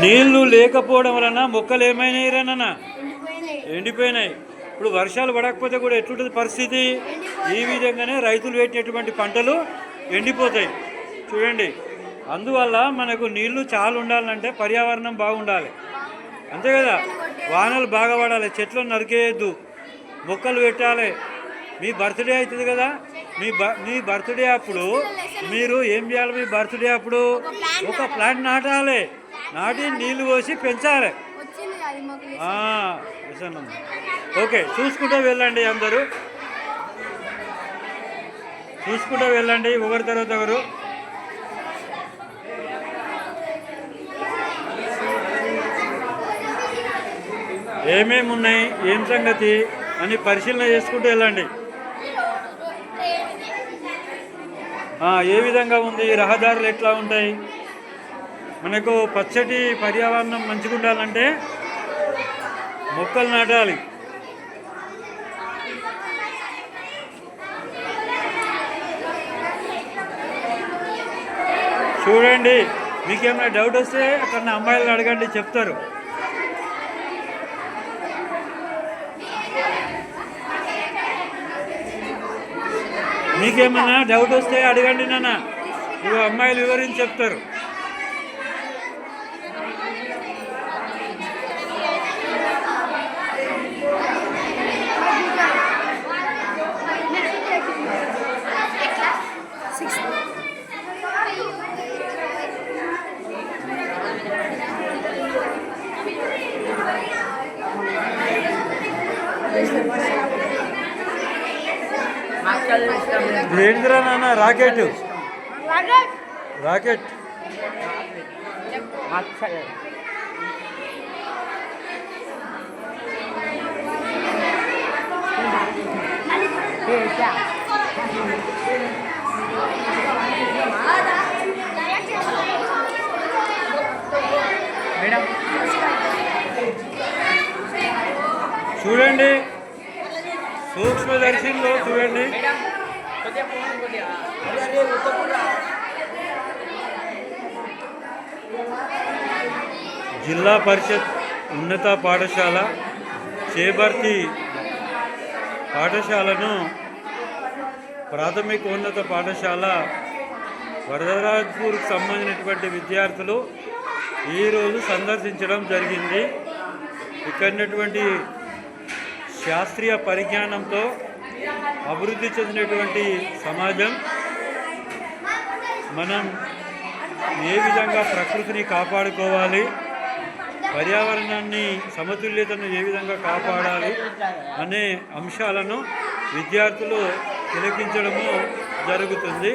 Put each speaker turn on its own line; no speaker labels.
నీళ్ళు లేకపోవడం వలన మొక్కలు ఏమైనాయి రన్న
ఎండిపోయినాయి.
ఇప్పుడు వర్షాలు పడకపోతే కూడా ఎట్లుంటుంది పరిస్థితి? ఈ విధంగానే రైతులు పెట్టినటువంటి పంటలు ఎండిపోతాయి. చూడండి. అందువల్ల మనకు నీళ్ళు చాలా ఉండాలంటే పర్యావరణం బాగుండాలి. అంతే కదా? వానలు బాగా పడాలి. చెట్లను నరికేయద్దు. మొక్కలు పెట్టాలి. మీ బర్త్డే అవుతుంది కదా? మీ బ మీ బర్త్డే అప్పుడు మీరు ఏం చేయాలి మీ బర్త్డే అప్పుడు? ఒక ప్లాంట్ నాటాలి. నాటి నీళ్ళు పోసి పెంచాలి. ఓకే చూసుకుంటూ వెళ్ళండి అందరూ. చూసుకుంటూ వెళ్ళండి ఒకరి తర్వాత ఒకరు. ఏమేమి ఉన్నాయి ఏం సంగతి అని పరిశీలన చేసుకుంటూ వెళ్ళండి. ఏ విధంగా ఉంది రహదారులు ఎట్లా ఉంటాయి? మనకు పచ్చటి పర్యావరణం మంచిగా ఉండాలంటే మొక్కలు నాటాలి. చూడండి మీకేమైనా డౌట్ వస్తే అక్కడ అమ్మాయిలను అడగండి చెప్తారు. మీకేమైనా డౌట్ వస్తే అడగండి నాన్న. ఇవి అమ్మాయిలు వివరించి చెప్తారు. ఏంటిరా నాన్న రాకెట్ రాకెట్ చూడండి. సూక్ష్మదర్శిలో చూడండి. జిల్లా పరిషత్ ఉన్నత పాఠశాల చేబర్తి పాఠశాలను ప్రాథమిక ఉన్నత పాఠశాల వరదరాజ్పూర్కి సంబంధించినటువంటి విద్యార్థులు ఈరోజు సందర్శించడం జరిగింది. ఇక్కడ ఉన్నటువంటి శాస్త్రీయ పరిజ్ఞానంతో అభివృద్ధి చెందినటువంటి సమాజం. మనం ఏ విధంగా ప్రకృతిని కాపాడుకోవాలి పర్యావరణాన్ని సమతుల్యతను ఏ విధంగా కాపాడాలి అనే అంశాలను విద్యార్థులు తిలకించడము జరుగుతుంది.